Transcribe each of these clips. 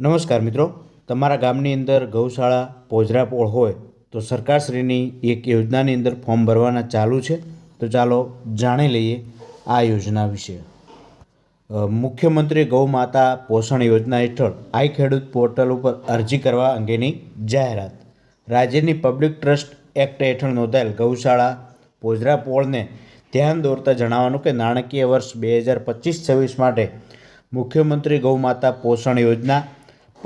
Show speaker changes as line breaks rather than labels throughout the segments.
નમસ્કાર મિત્રો. તમારા ગામની અંદર ગૌશાળા પોજરાપોળ હોય તો સરકારશ્રીની એક યોજનાની અંદર ફોર્મ ભરવાના ચાલુ છે. તો ચાલો જાણી લઈએ આ યોજના વિશે. મુખ્યમંત્રી ગૌ માતા પોષણ યોજના હેઠળ આઈ ખેડૂત પોર્ટલ ઉપર અરજી કરવા અંગેની જાહેરાત. રાજ્યની પબ્લિક ટ્રસ્ટ એક્ટ હેઠળ નોંધાયેલ ગૌશાળા પોજરાપોળને ધ્યાન દોરતા જણાવવાનું કે નાણાકીય વર્ષ બે હજાર પચીસ છવ્વીસ માટે મુખ્યમંત્રી ગૌ માતા પોષણ યોજના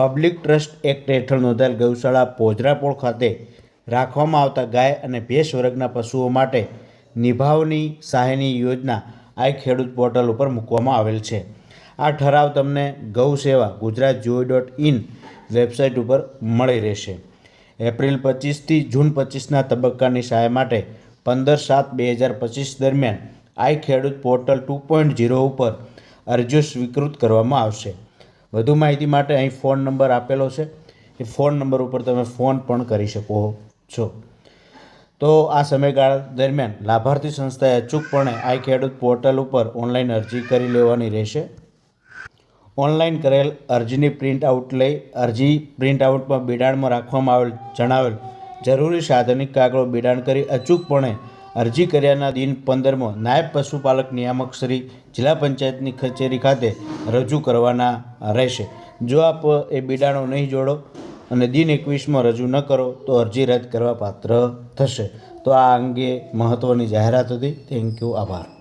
પબ્લિક ટ્રસ્ટ એક્ટ હેઠળ નોંધાયેલ ગૌશાળા પોજરાપોળ ખાતે રાખવામાં આવતા ગાય અને ભેંસ વર્ગના પશુઓ માટે નિભાવની સહાયની યોજના આ ખેડૂત પોર્ટલ ઉપર મૂકવામાં આવેલ છે. આ ઠરાવ તમને ગૌ સેવા Gujarat geo dot in website ઉપર મળી રહેશે. એપ્રિલ પચીસથી જૂન પચીસના તબક્કાની સહાય માટે પંદર સાત બે હજાર પચીસ દરમિયાન આઈ ખેડૂત પોર્ટલ ટુ પોઈન્ટ ઝીરો ઉપર અરજીઓ સ્વીકૃત કરવામાં આવશે. વધુ માહિતી માટે અહીં ફોન નંબર આપેલો છે. એ ફોન નંબર ઉપર તમે ફોન પણ કરી શકો છો. તો આ સમયગાળા દરમિયાન લાભાર્થી સંસ્થાએ અચૂકપણે આઈ ખેડૂત પોર્ટલ ઉપર ઓનલાઈન અરજી કરી લેવાની રહેશે. ઓનલાઈન કરેલ અરજીની પ્રિન્ટ આઉટ લઈ અરજી પ્રિન્ટ આઉટમાં બિડાણમાં રાખવામાં આવેલ જણાવેલ જરૂરી સાધનિક કાગળો બિડાણ કરી અચૂકપણે અરજી કર્યાના દિન પંદરમાં નાયબ પશુપાલક નિયામક શ્રી જિલ્લા પંચાયતની કચેરી ખાતે રજૂ કરવાના રહેશે. જો આપ એ બિડાણો નહીં જોડો અને દિન એકવીસમાં રજૂ ન કરો, તો અરજી રદ કરવા પાત્ર થશે. તો આ અંગે મહત્ત્વની જાહેરાત હતી. થેન્ક યુ આભાર.